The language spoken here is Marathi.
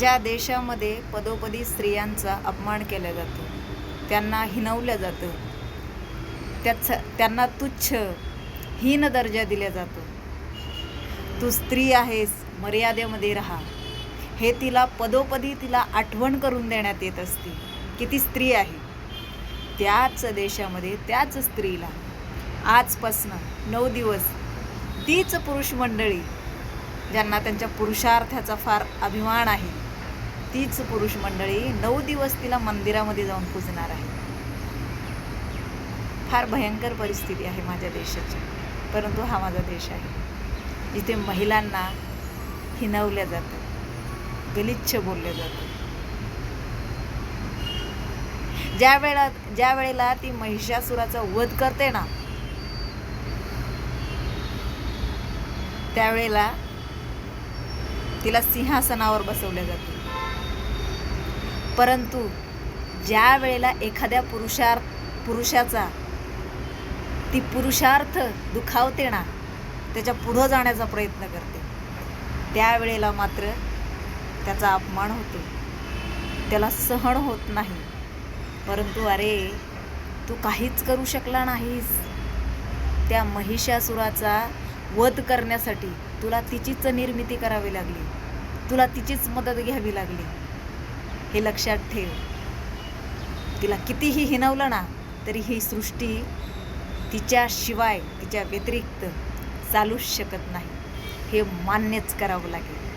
ज्या देशामध्ये पदोपदी स्त्रियांचा अपमान केला जातो त्यांना हिनवलं जातं. त्याच त्यांना तुच्छ हीन दर्जा दिला जातो. तू स्त्री आहेस मर्यादेमध्ये राहा. हे तिला पदोपदी तिला आठवण करून देण्यात येत असते की ती स्त्री आहे. त्याच देशामध्ये त्याच स्त्रीला आजपासनं नऊ दिवस तीच पुरुष मंडळी ज्यांना त्यांच्या पुरुषार्थाचा फार अभिमान आहे तीच पुरुष मंडळी नऊ दिवस तिला मंदिरामध्ये जाऊन पूजणार आहे. फार भयंकर परिस्थिती आहे माझ्या देशाची परंतु हा माझा देश आहे. जिथे महिलांना हिनवल्या जातं गलिच्छ बोललं जातं. ज्या वेळा ज्या वेळेला ती महिषासुराचा वध करते ना त्यावेळेला तिला सिंहासनावर बसवले जाते. परंतु ज्या वेळेला एखाद्या पुरुषार्थ पुरुषाचा ती पुरुषार्थ दुखावते ना त्याच्या पुढं जाण्याचा प्रयत्न करते. त्यावेळेला मात्र त्याचा अपमान होतो. त्याला सहन होत नाही. परंतु अरे तू काहीच करू शकला नाहीस. त्या महिषासुराचा वध करण्यासाठी तुला तिचीच निर्मिती करावी लागली. तुला तिचीच मदत घ्यावी लागली. हे लक्षात ठेव. तिला कितीही हिनवलं ना तरी ही सृष्टी तिच्याशिवाय तिच्या व्यतिरिक्त चालूच शकत नाही. हे मान्यच करावं लागेल.